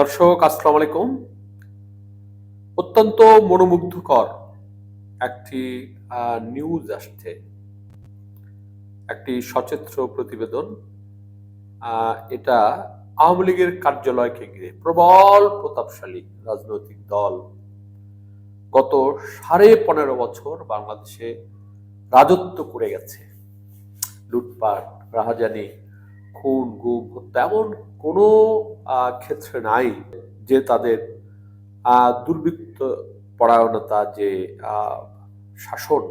দর্শক, আসসালাম আলাইকুম। অত্যন্ত মনোমুগ্ধকর একটি নিউজ আসছে। একটি সচিত্র প্রতিবেদন এটা আওয়ামী লীগের কার্যালয়কে ঘিরে প্রবল প্রতাপশালী রাজনৈতিক দল গত সাড়ে পনেরো বছর বাংলাদেশে রাজত্ব করে গেছে। লুটপাট, রাহাজানি খুন গুম হত্যা এমন কোনো ক্ষেত্রে নাই যে তাদের দুর্বৃত্ত পরায়ণতা যে শাসন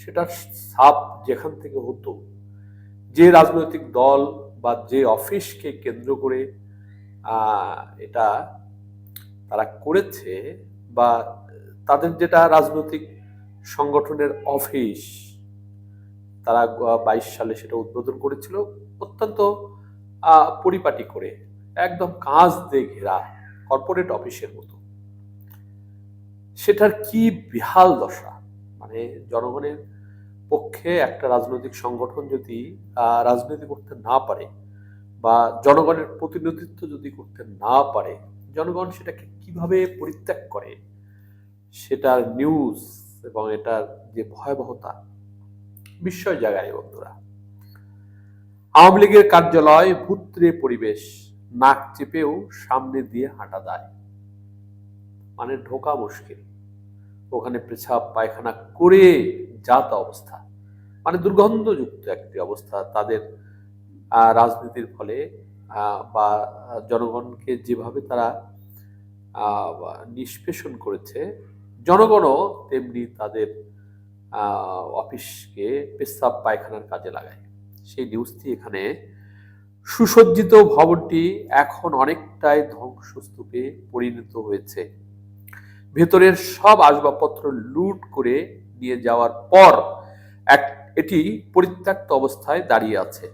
সেটার সাপ যেখান থেকে হতো। যে রাজনৈতিক দল বা যে অফিসকে কেন্দ্র করে এটা তারা করেছে বা তাদের যেটা রাজনৈতিক সংগঠনের অফিস, তারা বাইশ সালে সেটা উদ্বোধন করেছিল। অত্যন্ত পরিপাটি করে, একদম কাঁচ দিয়ে ঘেরা কর্পোরেট অফিসের মতো। সেটার কি বিহাল দশা? মানে জনগণের পক্ষে একটা রাজনৈতিক সংগঠন যদি রাজনীতি করতে না পারে বা জনগণের প্রতিনিধিত্ব যদি করতে না পারে, জনগণ সেটাকে কীভাবে পরিত্যাগ করে? সেটার নিউজ এবং এটার যে ভয়াবহতা, বিস্ময় জায়গায় বন্ধুরা। আওয়ামী লীগের কার্যালয় ভূত্রে পরিবেশ, নাক চেপেও সামনে দিয়ে হাঁটা দেয়। মানে ঢোকা মুশকিল। ওখানে পেছাব, পায়খানা করে যাতা অবস্থা। মানে দুর্গন্ধযুক্ত একটি অবস্থা তাদের রাজনীতির ফলে বা, জনগণকে যেভাবে তারা নিষ্পেষণ করেছে, জনগণও তেমনি তাদের অফিসকে পেশাব পায়খানার কাজে লাগায়। সেই নিউজটি এখানে, সুসজ্জিত ভবনটি এখন অনেকটাই ধ্বংসস্তূপে পরিণত হয়েছে। ভেতরের সব আসবাবপত্র লুট করে নিয়ে যাওয়ার পর এক, এটি পরিত্যক্ত অবস্থায় দাঁড়িয়ে আছে।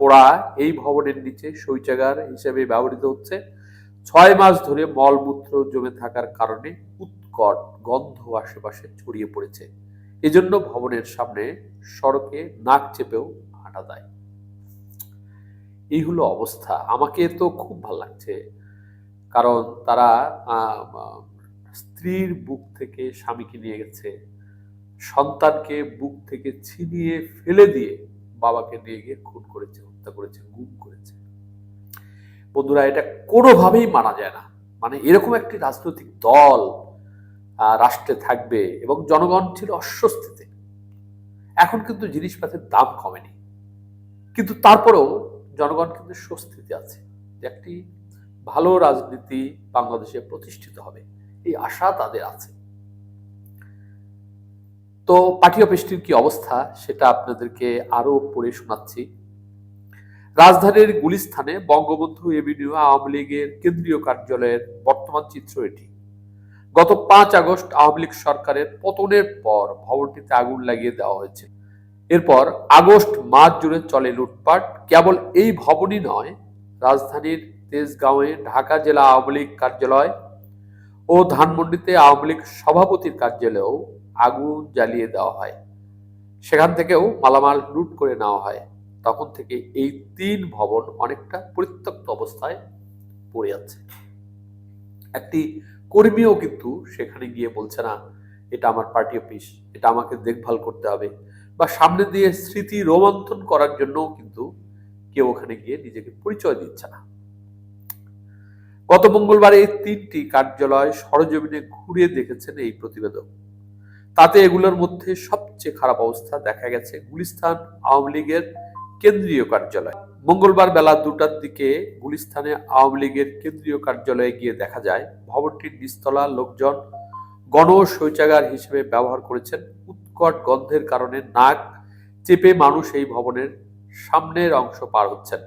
পোড়া এই ভবনের নিচে শৌচাগার হিসেবে ব্যবহৃত হচ্ছে। ছয় মাস ধরে মলমূত্র জমে থাকার কারণে উৎকট গন্ধ আশেপাশে ছড়িয়ে পড়েছে। এজন্য ভবনের সামনে সড়কে নাক চেপেও হাঁটা দেয় এই হলো অবস্থা। আমাকে তো খুব ভালো লাগছে। কারণ তারা স্ত্রীর বুক থেকে স্বামীকে নিয়ে গেছে। সন্তানকে বুক থেকে ছিনিয়ে ফেলে দিয়ে বাবাকে নিয়ে গিয়ে খুন করেছে, হত্যা করেছে, গুম করেছে। বন্ধুরা, এটা কোনোভাবেই মানা যায় না। মানে এরকম একটি রাজনৈতিক দল রাষ্ট্রে থাকবে এবং জনগণ ছিল অস্বস্তিতে। এখন কিন্তু জিনিসপাতির দাম কমেনি। কিন্তু তারপরেও জনগণ কিন্তু স্বস্তিতে আছে যে একটি ভালো রাজনীতি বাংলাদেশে প্রতিষ্ঠিত হবে, এই আশা তাদের আছে। তো পার্টি অফিসটির কি অবস্থা সেটা আপনাদেরকে আরও পড়ে শোনাচ্ছি। রাজধানীর গুলিস্থানে বঙ্গবন্ধু এভিনিউ আওয়ামী লীগের কেন্দ্রীয় কার্যালয়ের বর্তমান চিত্র এটি। গত পাঁচ আগস্ট আওয়ামী লীগ সরকারের পতনের পর ভবনটিতে আগুন লাগিয়ে দেওয়া হয়েছে। এরপর আগস্ট মাস জুড়ে চলে লুটপাট। কেবল এই ভবনই নয়, রাজধানীর তেজগাঁওয়ে ঢাকা জেলা আওয়ামী লীগ কার্যালয় ও ধানমন্ডিতে আওয়ামী লীগ সভাপতির কার্যালয়েও আগুন জ্বালিয়ে দেওয়া হয়। সেখান থেকেও মালামাল লুট করে নেওয়া হয়। তখন থেকে এই তিন ভবন অনেকটা পরিত্যক্ত অবস্থায় পড়ে আছে। একটি কর্মীও কিন্তু সেখানে গিয়ে বলছে, না, এটা আমার পার্টি অফিস, এটা আমাকে দেখভাল করতে হবে। বা সামনে দিয়ে স্মৃতি রোমন্থন করার জন্যও কিন্তু কেউ ওখানে গিয়ে নিজেকে পরিচয় দিচ্ছে না। গত মঙ্গলবার এই তিনটি কার্যালয় সরজমিনে ঘুরে দেখেছেন এই প্রতিবেদক। তাতে এগুলোর মধ্যে সবচেয়ে খারাপ অবস্থা দেখা গেছে গুলিস্তান আওয়ামী লীগের কেন্দ্রীয় কার্যালয়। মঙ্গলবার বেলা দুটার দিকে গুলিস্তানে আওয়ামী লীগের কেন্দ্রীয় কার্যালয়ে গিয়ে দেখা যায়, ভবনটির নিচতলা লোকজন গণ শৌচাগার হিসেবে ব্যবহার করেছেন। উৎকট গন্ধের কারণে নাক চেপে মানুষ এই ভবনের সামনের অংশ পার হচ্ছেন।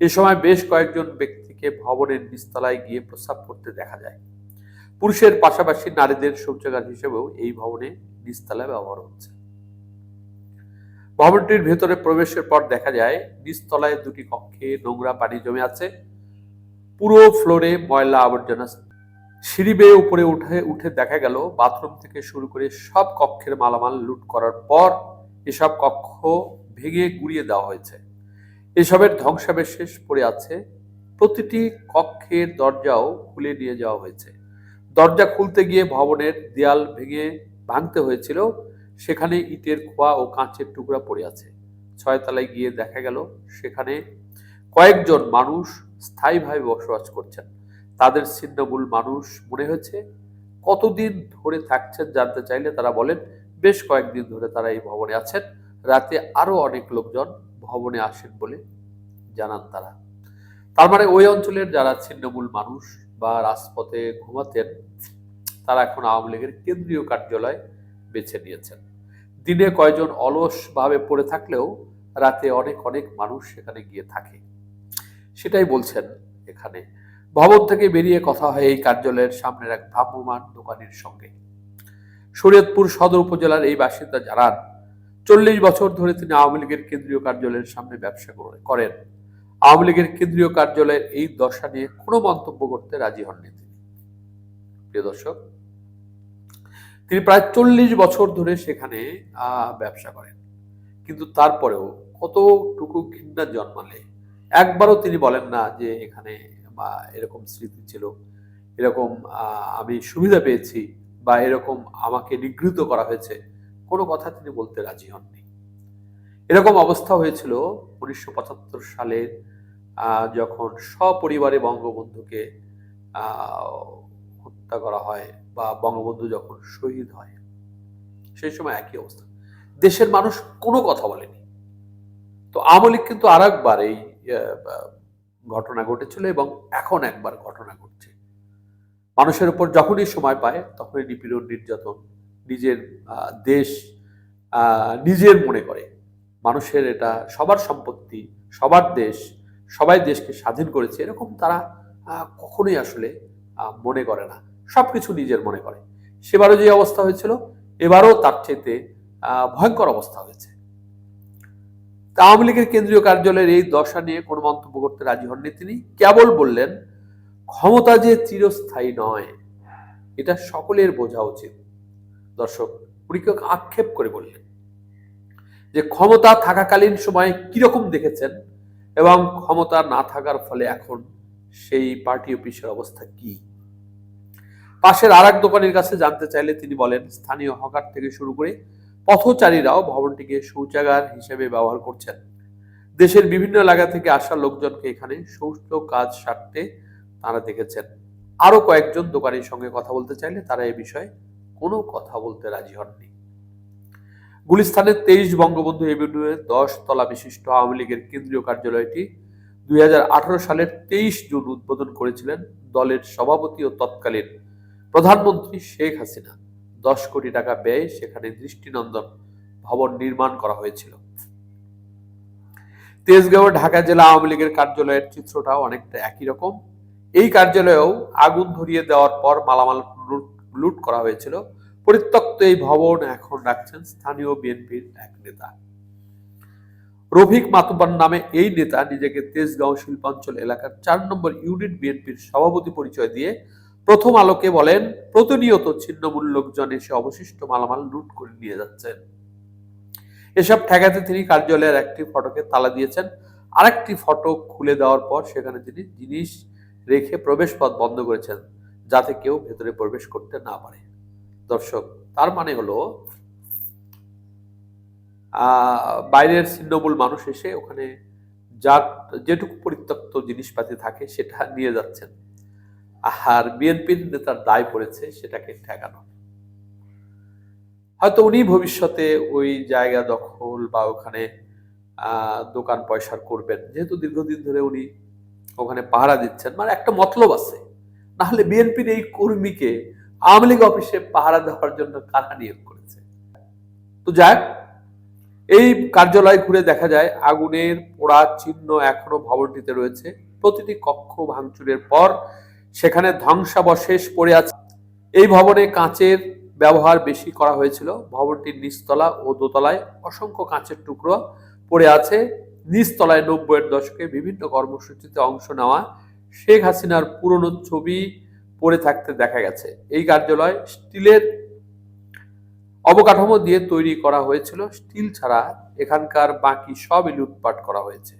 এ সময় বেশ কয়েকজন ব্যক্তিকে ভবনের নিচতলায় গিয়ে প্রস্রাব করতে দেখা যায়। পুরুষের পাশাপাশি নারীদের শৌচাগার হিসেবেও এই ভবনে নিচতলায় ব্যবহার হচ্ছে। ভবনটির ভেতরে প্রবেশের পর দেখা যায়, নিচতলায় দুটি কক্ষে নোংরা পানি জমে আছে। পুরো ফ্লোরে ময়লা আবর্জনা সিঁড়ি বেয়ে উপরে উঠে উঠে দেখা গেল, বাথরুম থেকে শুরু করে সব কক্ষের মালামাল লুট করার পর এসব কক্ষ ভেঙে গুড়িয়ে দেওয়া হয়েছে। এসবের ধ্বংসাবশেষ পড়ে আছে। প্রতিটি কক্ষের দরজাও খুলে নিয়ে যাওয়া হয়েছে। দরজা খুলতে গিয়ে ভবনের দেয়াল ভেঙে ভাঙতে হয়েছিল। সেখানে ইটের খোয়া ও কাঁচের টুকরা পড়ে আছে। ছয়তলায় গিয়ে দেখা গেল, সেখানে কয়েকজন মানুষ স্থায়ীভাবে বসবাস করছেন। তাদের ছিন্নমূল মানুষ মনে হয়েছে। কতদিন ধরে থাকছেন জানতে চাইলে তারা বলেন, বেশ কয়েকদিন ধরে তারা এই ভবনে আছেন। রাতে আরও অনেক লোকজন ভবনে আসেন বলে জানান তারা। তার মানে ওই অঞ্চলের যারা ছিন্নমূল মানুষ বা রাজপথে ঘুমাতেন, তারা এখন আওয়ামী লীগের কেন্দ্রীয় কার্যালয় বেছে নিয়েছেন। দিনে কয়জন অলস ভাবে পড়ে থাকলেও রাতে অনেক অনেক মানুষ সেখানে গিয়ে থাকে। সেটাই বলছেন এখানে ভবন থেকে বেরিয়ে কথা হয় এই কার্যালয়ের সামনের এক ভ্রাম্যমান দোকানের সঙ্গে। শরীয়তপুর সদর উপজেলার এই বাসিন্দা জানান, চল্লিশ বছর ধরে তিনি আওয়ামী লীগের কেন্দ্রীয় কার্যালয়ের সামনে ব্যবসা করেন। আওয়ামী লীগের কেন্দ্রীয় কার্যালয়ের এই দশা নিয়ে কোনো মন্তব্য করতে রাজি হননি তিনি। প্রিয় দর্শক, তিনি প্রায় চল্লিশ বছর ধরে সেখানে ব্যবসা করেন। কিন্তু তারপরেও কতটুকু ঘৃণা জন্মালে, একবারও তিনি বলেন না যে এখানে বা এরকম স্মৃতি ছিল, এরকম আমি সুবিধা পেয়েছি বা এরকম আমাকে নিগৃহীত করা হয়েছে, কোনো কথা তিনি বলতে রাজি হননি। এরকম অবস্থা হয়েছিল উনিশশো পঁচাত্তর সালের যখন সপরিবারে বঙ্গবন্ধুকে হত্যা করা হয় বা বঙ্গবন্ধু যখন শহীদ হয়, সেই সময় একই অবস্থা। দেশের মানুষ কোনো কথা বলেনি। তো আওয়ামী লীগ কিন্তু আর একবার এই ঘটনা ঘটেছিল এবং এখন একবার ঘটনা ঘটছে। মানুষের উপর যখনই সময় পায় তখনই নিপীড়ন নির্যাতন নিজের দেশ নিজের মনে করে। মানুষের এটা সবার সম্পত্তি সবার দেশ সবাই দেশকে স্বাধীন করেছে এরকম তারা কখনোই আসলে মনে করে না। সব কিছু নিজের মনে করে। সেবারও যে অবস্থা হয়েছিল এবারও তার আহ, ভয়ঙ্কর অবস্থা হয়েছে। আওয়ামী লীগের কেন্দ্রীয় কার্যালয়ের এই দশা নিয়ে কোনো মন্তব্য করতে রাজি হননি তিনি। কেবল বললেন, ক্ষমতা যে চিরস্থায়ী নয়, এটা সকলের বোঝা উচিত। দর্শক কেউ আক্ষেপ করে বললেন যে ক্ষমতা থাকাকালীন সময়ে কীরকম দেখেছেন এবং ক্ষমতা না থাকার ফলে এখন সেই পার্টি অফিসের অবস্থা কি? পাশের আর এক দোকানের কাছে জানতে চাইলে তিনি বলেন, স্থানীয় হকার থেকে শুরু করে পথচারীরাও ভবনটিকে শৌচাগার হিসেবে ব্যবহার করছেন। দেশের বিভিন্ন এলাকা থেকে আসা লোকজনকে এখানে শৌচ কাজ সারতে তারা দেখেছেন। আরও কয়েকজন দোকানের সঙ্গে কথা বলতে চাইলে তারা এ বিষয়ে কোনো কথা বলতে রাজি হননি। গুলিস্তানের তেইশ বঙ্গবন্ধু এভিনিউয়ের দশ তলা বিশিষ্ট আওয়ামী লীগের কেন্দ্রীয় কার্যালয়টি দুই হাজার আঠারো সালের তেইশ জুন উদ্বোধন করেছিলেন দলের সভাপতি ও তৎকালীন প্রধানমন্ত্রী শেখ হাসিনা। দশ কোটি টাকা ব্যয়ে সেখানে দৃষ্টিনন্দন ভবন নির্মাণ করা হয়েছিল। তেজগাঁও ঢাকা জেলা আওয়ামী লীগের কার্যালয়ের চিত্রটাও অনেকটা একই রকম। এই কার্যালয়েও আগুন ধরিয়ে দেওয়ার পর মালামাল লুট- করা হয়েছিল। পরিত্যক্ত এই ভবন এখন রাখছেন স্থানীয় বিএনপির এক নেতা। রফিক মাতুব্বার নামে এই নেতা নিজেকে তেজগাঁও শিল্পাঞ্চল এলাকার চার নম্বর ইউনিট বিএনপির সভাপতি পরিচয় দিয়ে প্রথম আলোকে বলেন, প্রতিনিয়ত ছিন্নমূল লোকজন এসে অবশিষ্ট মালামাল লুট করে নিয়ে যাচ্ছেন। এসব ঠেকাতে তিনি কার্যালয়ের একটি ফটোকে তালা দিয়েছেন। আরেকটি ফটো খুলে দেওয়ার পর সেখানে তিনি জিনিস রেখে প্রবেশ পথ বন্ধ করেছেন, যাতে কেউ ভেতরে প্রবেশ করতে না পারে। দর্শক, তার মানে হলো বাইরের ছিন্নমূল মানুষ এসে ওখানে যার যেটুকু পরিত্যক্ত জিনিসপাতি থাকে সেটা নিয়ে যাচ্ছেন। আর বিএনপির নেতার দায় পড়েছে সেটাকে ঠেকানো। হয়তো উনি ভবিষ্যতে ওই জায়গা দখল বা ওখানে দোকান পয়সার করবেন। যেহেতু দীর্ঘদিন ধরে উনি ওখানে পাহারা দিচ্ছেন মানে একটা মতলব আছে। না হলে বিএনপির এই কর্মীকে আওয়ামী লীগ অফিসে পাহারা দেওয়ার জন্য কারা নিয়োগ করেছে? তো যাক এই কার্যালয় ঘুরে দেখা যায়, আগুনের পোড়া চিহ্ন এখনও ভবনটিতে রয়েছে। প্রতিটি কক্ষ ভাঙচুরের পর সেখানে ধ্বংসাবশেষ পড়ে আছে। এই ভবনে কাঁচের ব্যবহার বেশি করা হয়েছিল। ভবনটির নিচতলা ও দোতলায় অসংখ্য কাঁচের টুকরো পড়ে আছে। নিচতলায় নব্বইয়ের দশকে বিভিন্ন কর্মসূচিতে অংশ নেওয়া শেখ হাসিনার পুরনো ছবি পড়ে থাকতে দেখা গেছে। এই কার্যালয় স্টিলের অবকাঠামো দিয়ে তৈরি করা হয়েছিল। স্টিল ছাড়া এখানকার বাকি সবই লুটপাট করা হয়েছে।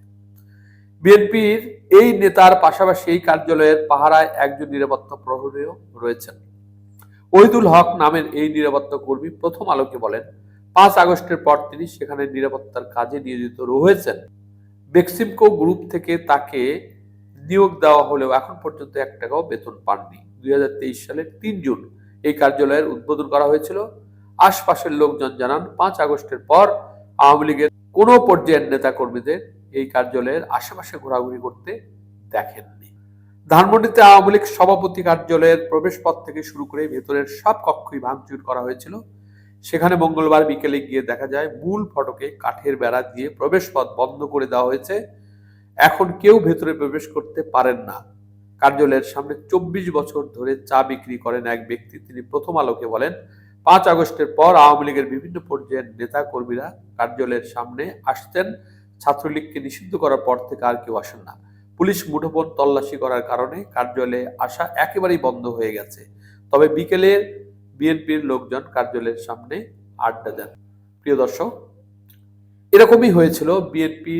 বিএনপির এই নেতার পাশাপাশি এই কার্যালয়ের পাহারায় একজন নিরাপত্তা প্রহরীও রয়েছেন। ওহিদুল হক নামের এই নিরাপত্তা কর্মী প্রথম আলোকে বলেন, পাঁচ আগস্টের পর তিনি সেখানে নিরাপত্তার কাজে নিয়োজিত রয়েছেন। বেক্সিমকো গ্রুপ থেকে তাকে নিয়োগ দেওয়া হলেও এখন পর্যন্ত এক টাকাও বেতন পাননি। দুই হাজার তেইশ সালের তিন জুন এই কার্যালয়ের উদ্বোধন করা হয়েছিল। আশপাশের লোকজন জানান, পাঁচ আগস্টের পর আওয়ামী লীগের কোনো পর্যায়ের নেতা কর্মীদের এই কার্যালয়ের আশেপাশে ঘোরাঘুরি করতে দেখেননি। ধানমন্ডিতে আওয়ামী লীগ সভাপতি কার্যালয়ের প্রবেশপথ থেকে শুরু করে ভেতরের সব কক্ষই ভাঙচুর করা হয়েছিল। সেখানে মঙ্গলবার বিকেলে গিয়ে দেখা যায়, মূল ফটকে কাঠের বেড়া দিয়ে প্রবেশপথ বন্ধ করে দেওয়া হয়েছে। এখন কেউ ভেতরে প্রবেশ করতে পারেন না। কার্যালয়ের সামনে চব্বিশ বছর ধরে চা বিক্রি করেন এক ব্যক্তি। তিনি প্রথম আলোকে বলেন, পাঁচ আগস্টের পর আওয়ামী লীগের বিভিন্ন পর্যায়ের নেতা কর্মীরা কার্যালয়ের সামনে আসতেন। ছাত্রলীগকে নিষিদ্ধ করার পর থেকে আর কেউ আসেন না। পুলিশ মুঠোফোন তল্লাশি করার কারণে কার্যালয়ে আসা একেবারেই বন্ধ হয়ে গেছে। তবে বিকেলে বিএনপির লোকজন কার্যালয়ের সামনে আড্ডা দেন। প্রিয় দর্শক, এরকমই হয়েছিল বিএনপি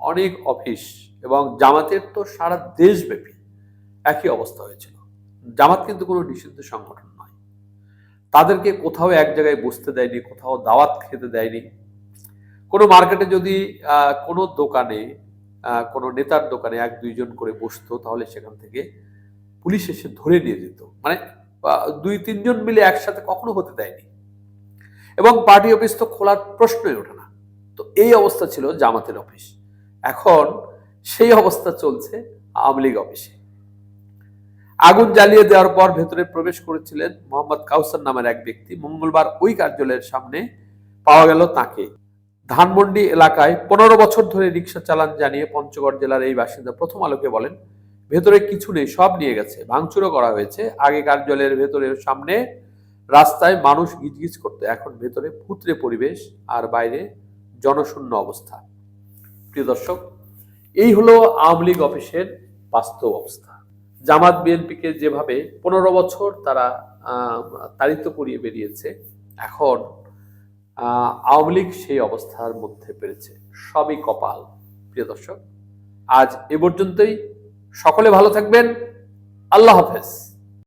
অনেক অফিস এবং জামাতের তো সারা দেশব্যাপী একই অবস্থা হয়েছিল। জামাত কিন্তু কোনো নিষিদ্ধ সংগঠন নয়। তাদেরকে কোথাও এক জায়গায় বসতে দেয়নি, কোথাও দাওয়াত খেতে দেয়নি। কোনো মার্কেটে যদি কোনো দোকানে কোনো নেতার দোকানে এক দুইজন করে বসতো, তাহলে সেখান থেকে পুলিশ এসে ধরে নিয়ে যেত। মানে দুই তিনজন মিলে একসাথে কখনো হতে দেয়নি। এবং পার্টি অফিস তো খোলার প্রশ্নই ওঠে না। তো এই অবস্থা ছিল জামাতের অফিস। এখন সেই অবস্থা চলছে আওয়ামী লীগ অফিসে। আগুন জ্বালিয়ে দেওয়ার পর ভেতরে প্রবেশ করেছিলেন মোহাম্মদ কাউসার নামের এক ব্যক্তি। মঙ্গলবার ওই কার্যালয়ের সামনে পাওয়া গেল তাকে। ধানমন্ডি এলাকায় পনেরো বছর ধরে রিক্সা চালান জানিয়ে পঞ্চগড় জেলার এই বাসিন্দা প্রথম আলোকে বলেন, ভেতরে কিছু নেই, সব নিয়ে গেছে। ভাঙচুরও করা হয়েছে। আগে কার্যালয়ের ভেতরের সামনে রাস্তায় মানুষ গিজগিজ করতে। এখন ভেতরে ফুতরে পরিবেশ আর বাইরে জনশূন্য অবস্থা। প্রিয় দর্শক, এই হলো আওয়ামী লীগ অফিসের বাস্তব অবস্থা। জামাত বিএনপিকে যেভাবে পনেরো বছর তারা তাড়িত করিয়ে বেরিয়েছে, এখন আওয়ামী লীগ সেই অবস্থার মধ্যে পেরেছে। সবই কপাল, প্রিয় দর্শক। আজ এ পর্যন্তই। সকলে ভালো থাকবেন। আল্লাহ হাফেজ।